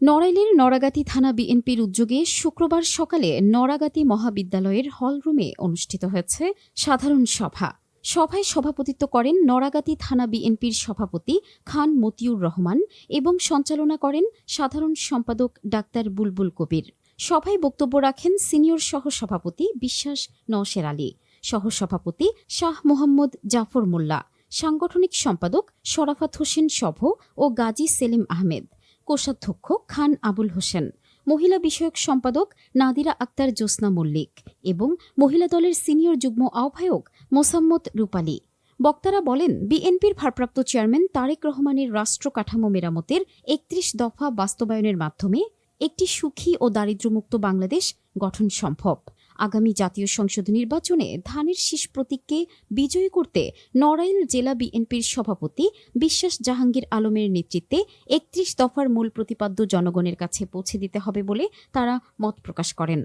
নড়াইলের নড়াগাতি থানা বিএনপির উদ্যোগে শুক্রবার সকালে নড়াগাতি মহাবিদ্যালয়ের হলরুমে অনুষ্ঠিত হয়েছে সাধারণ সভা। সভায় সভাপতিত্ব করেন নড়াগাতি থানা বিএনপির সভাপতি খান মতিউর রহমান এবং সঞ্চালনা করেন সাধারণ সম্পাদক ডাক্তার বুলবুল কবির। সভায় বক্তব্য রাখেন সিনিয়র সহসভাপতি বিশ্বাস নওশের আলী, সহসভাপতি শাহ মোহাম্মদ জাফর মোল্লা, সাংগঠনিক সম্পাদক শরাফাত হোসেন সভ ও গাজী সেলিম আহমেদ। কোষাধ্যক্ষ খান আবুল হোসেন, মহিলা বিষয়ক সম্পাদক নাদিরা আক্তার জ্যোৎস্না মল্লিক এবং মহিলা দলের সিনিয়র যুগ্ম আহ্বায়ক মোসাম্মদ রূপালী। বক্তারা বলেন, বিএনপির ভারপ্রাপ্ত চেয়ারম্যান তারেক রহমানের রাষ্ট্র কাঠামো মেরামতের একত্রিশ দফা বাস্তবায়নের মাধ্যমে একটি সুখী ও দারিদ্র্যমুক্ত বাংলাদেশ গঠন সম্ভব। আগামী জাতীয় সংসদ নির্বাচনে ধানের শীষ প্রতীককে বিজয়ী করতে নড়াইল জেলা বিএনপির সভাপতি বিশ্বাস জাহাঙ্গীর আলমের নেতৃত্বে একত্রিশ দফার মূল প্রতিপাদ্য জনগণের কাছে পৌঁছে দিতে হবে বলে তারা মত প্রকাশ করেন।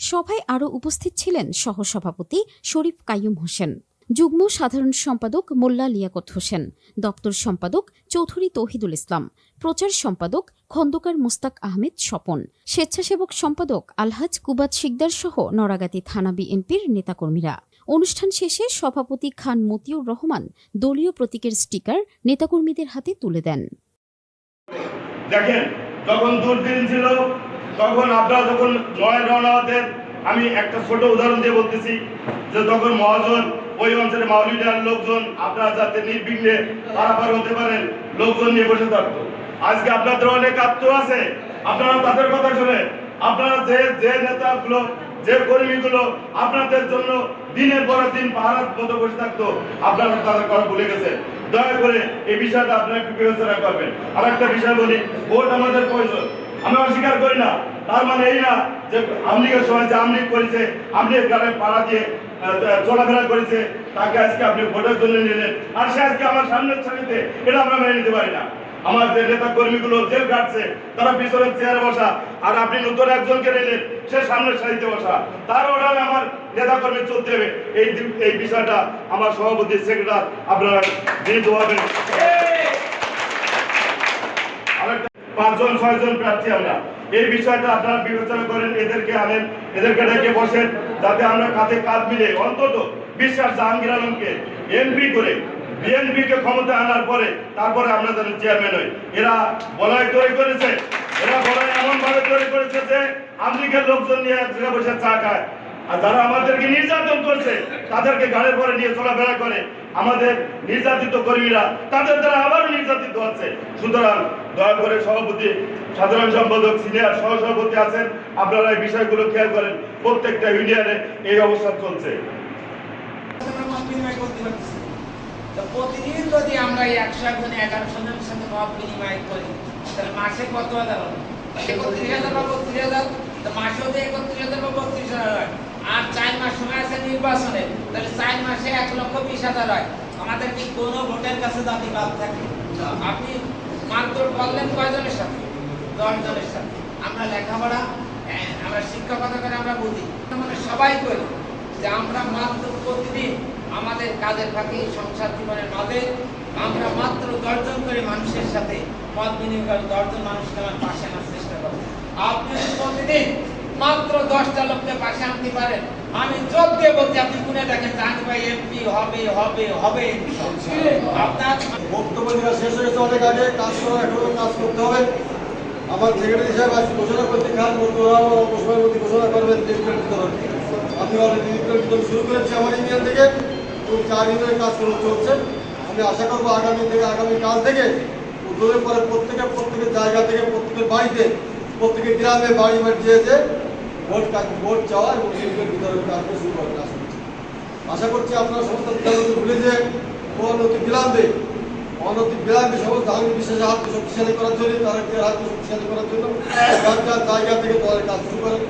সভায় আরও উপস্থিত ছিলেন সহসভাপতি শরীফ কাইয়ুম হোসেন। যুগ্ম সাধারণ সম্পাদক মোল্লা লিয়াকত হোসেন, দপ্তর সম্পাদক চৌধুরী তৌহিদুল ইসলাম, প্রচার সম্পাদক খন্দকার মুস্তাক আহমেদ স্বপন, স্বেচ্ছাসেবক সম্পাদক আলহাজ কুবাত শিকদার সহ নড়াগাতি থানা বিএনপির নেতাকর্মীরা। অনুষ্ঠান শেষে সভাপতি খান মতিউর রহমান দলীয় প্রতীকের স্টিকার নেতাকর্মীদের হাতে তুলে দেন। দেখেন, যখন দুর্দিন ছিল, তখন আপনারা যখন নয় রওনা আমি একটা ছোট উদাহরণ দিয়ে বলতেছি যে তখন মহাজন ওই অঞ্চলে মাউলিডার লোকজন আপনারা যাতে নির্বিঘ্নে পারাপার হতে পারেন, লোকজন নিয়ে বসে থাকতো আজকে আপনাদের অনেক আত্ম আছে, আপনারা তাদের কথা শুনে, আপনারা যে যে নেতাগুলো, যে কর্মীগুলো আপনাদের জন্য দিনের পর দিন মতো বসে থাকতো, আপনারা তাদের কথা দয়া করে এই বিষয়টা আপনারা একটু বিবেচনা করবেন। আর একটা বিষয় বলি, ভোট আমাদের প্রয়োজন। আমি অস্বীকার করি না। তার মানে এই না যে আমলিগের সময় যে আমলিগ করেছে আমলিগ গাড়ে পাড়া দিয়ে চলাফেরা করেছে, তাকে আজকে আপনি ভোটের জন্য নিলেন। আর সে আজকে আমার সামনের ছবিতে, এটা আমরা মেনে নিতে পারি না। আমার যে নেতা কর্মীগুলো জেল কাটছে তারা পিছনের চেয়ারে বসা, আর আপনি নতুন একজনকে সে সামনের সারিতে বসা। তার অর্ডারে আমার নেতা কর্মী চলতে হবে। এই এই বিষয়টা আমার সভাপতি সেক্রেটারি আপনারা গৃহীত হবেন পাঁচজন, ছয়জন প্রার্থী আমরা। এই বিষয়টা আপনারা বিবেচনা করেন, এদেরকে আনেন, এদেরকে ডেকে বসেন, যাতে আমরা কাঁধে কাঁধ মিলে, অন্তত বিশ্বাস জাহাঙ্গীর আলমকে এমপি করে বিএনপি কে ক্ষমতা আনার পরে তারপরে আমরা যেন চেয়ারম্যান হই। এরা বলয় তৈরি করেছে, এরা বলয় এমন ভাবে তৈরি করেছে যে লোকজন নিয়ে এক জায়গায় বসে চা খায়। আর যারা আমাদেরকে নির্যাতন করছে, তাদেরকে গাড়ির পরে নিয়ে চলাফেরা করে। আমাদের নির্যাতিত কর্মীরা, তাদের দ্বারা আবারও নির্যাতিত হচ্ছে। সুতরাং দয়া করে সভাপতি, সাধারণ সম্পাদক, সিনিয়র সহসভাপতি আছেন, আপনারা এই বিষয়গুলো খেয়াল করেন, প্রত্যেকটা ইউনিয়নে এই অবস্থা চলছে। প্রতিদিন যদি আমরা একশো এগারোশো জনের সাথে বিনিময় করি, তাহলে মাসে কত হাজার একত্রিশ হাজার বা বত্রিশ হাজার? একত্রিশ হাজার বা হাজার হয়। আর চার মাস সময় আছে নির্বাচনে, তাহলে চার মাসে এক লক্ষ বিশ হাজার হয়। আমাদের কি কোনো ভোটের কাছে দাবি বাদ থাকে আপনি মারধর করলেন কয়জনের সাথে? দশ জনের সাথে। আমরা লেখাপড়া হ্যাঁ, আমরা শিক্ষকতা করে আমরা বুঝি। মানে সবাই করি যে আমরা মাত্র প্রতিদিন আমাদের কাজের ফাঁকে সংসার জীবনের মাঝে আমরা মাত্র দশজন করে মানুষের সাথে মত বিনিয়োগ করে দশজন মানুষকে আমার পাশে আনার চেষ্টা করব আপনি প্রতিদিন মাত্র দশটা লোককে পাশে আনতে পারেন আমি যোগ দিয়ে বলছি আপনি দেখেন জানি এমপি হবে হবে হবে। আপনার বক্তব্য শেষ হয়েছে অনেক আগে কাজ করা কাজ করতে হবে। আমার সেক্রেটারি ঘোষণা করতে খান অল্প মধ্যে ঘোষণা করবেন লিফটের বিতরণ আমি অলরেডি বিতরণ শুরু করেছি আমার ইউনিয়ন থেকে, এবং চার ইউনিয়নের কাজ চলছে। আমি আশা করব আগামী থেকে আগামী থেকে উদ্যোগের পরে প্রত্যেকের প্রত্যেকের জায়গা থেকে, প্রত্যেকের বাড়িতে, প্রত্যেকের গ্রামে বাড়ি বাড়ি দিয়ে যে ভোট ভোট চাওয়া এবং কাজটা শুরু আশা করছি আশা করছি আপনারা সমস্ত ভুলে যে অনতি বিলম্বে অনতি বিলম্বে সমস্ত আগামী বিশ্বাসের হাতকে শক্তিশালী করার জন্য তাদেরকে হাতকে শক্তিশালী করার জন্য যার জায়গা থেকে দলের কাজ শুরু করেন।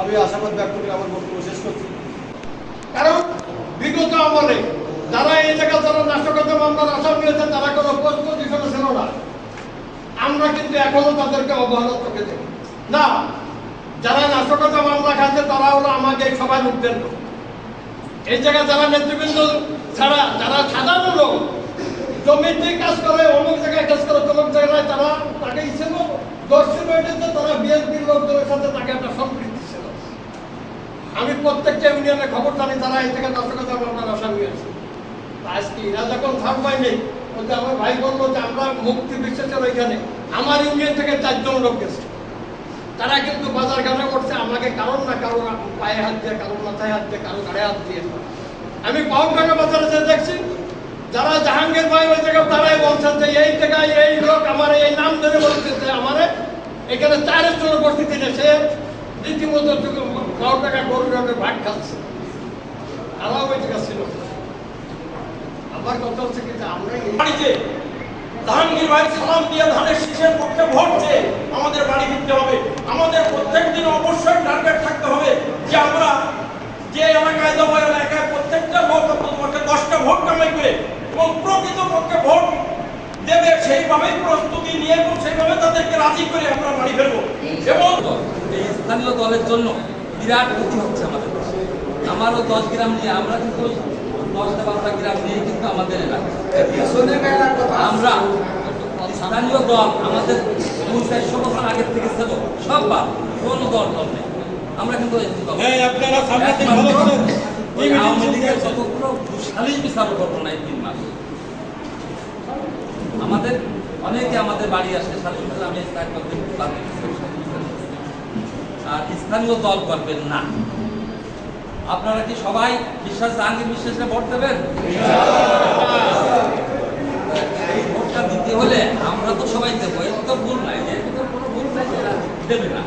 আমি আশাবাদ ব্যক্ত করে আমার বক্তব্য শেষ করছি। কারণ বিগত আমলে যারা এই জায়গা যারা নাশকতা মামলার আসামি হয়েছে তারা কোনো প্রশ্ন হিসেবে ছিল না। আমরা কিন্তু এখনও তাদেরকে অবহেলা দেখি। না, যারা নাশকতা মামলা খাচ্ছে তারা হলো আমাকে সবাই না। এই জায়গায় যারা নেতৃবৃন্দ ছাড়া যারা সাধারণ লোক জমিতে কাজ করে, অমুক জায়গায় কাজ করে, তমুক জায়গায় তারা তাকে ইচ্ছে দর্শী বৈঠকে তারা বিএনপির লোকজনের সাথে তাকে একটা সম্পৃক্তি ছিল। আমি প্রত্যেকটা ইউনিয়নে খবর জানি তারা এই থেকে নাশকতার মামলার আসামি আছে আজকে এরা যখন থার্ড পাই নেই বলতে আমার ভাই বলল যে, আমরা মুক্তি বিশ্বাসের ওইখানে। আমার ইউনিয়ন থেকে চারজন লোক গেছে। তারা কিন্তু বাজার ঘাটে করছে, আমাকে কারণ না কারণ পায়ে হাত দিয়ে কারণ মাথায় হাত দিয়ে, কারও ঘাড়ে হাত দিয়ে। আমি পাউডাঙ্গা বাজারে যে দেখছি, যারা জাহাঙ্গীর ভাই ওই জায়গায় তারাই বলছেন যে, এই জায়গায় এই লোক আমার এই নাম ধরে বলছে যে, আমার এখানে চারের জন্য উপস্থিতি নেই সে রীতিমতো পাউডাঙ্গা গরুর ভাগ খাচ্ছে। তারাও ওই জায়গা ছিল। আমার কথা হচ্ছে কি আমরা বাড়িতে জাহাঙ্গীর ভাই সালাম দিয়ে ধানের শীষের পক্ষে ভোট চেয়ে আমাদের বাড়ি ফিরতে হবে আমাদের প্রত্যেক দিন অবশ্যই টার্গেট থাকতে হবে যে আমরা যে এলাকায় যাব এলাকায় প্রত্যেকটা ভোট অন্ততপক্ষে দশটা ভোট কামাই করে এবং প্রকৃত পক্ষে ভোট দেবে প্রস্তুতি নিয়ে এবং সেইভাবে তাদেরকে রাজি করে আমরা বাড়ি ফেরবো। এবং এই স্থানীয় দলের জন্য বিরাট ক্ষতি হচ্ছে আমাদের আমারও দশ গ্রাম নিয়ে আমরা কিন্তু দশটা বারোটা গ্রাম নিয়ে কিন্তু আমাদের এলাকা। আমরা স্থানীয় দল আমাদের দুই চারশো বছর আগের থেকে ছিল সব বাদ কোনো দল দল নেই। আমরা কিন্তু আওয়ামী লীগের যতগুলো সালিশ বিচার করব না এই তিন মাস। আমাদের অনেকে আমাদের বাড়ি আসে স্বাধীনতা আমি আর স্থানীয় দল করবেন না। আপনারা কি সবাই বিশ্বাস, জাহাঙ্গীর বিশ্বাসে ভোট দেবেন? এই ভোটটা দিতে হলে আমরা তো সবাই দেবো, এর তো ভুল নাই কোনো ভুল নাই দেবে না।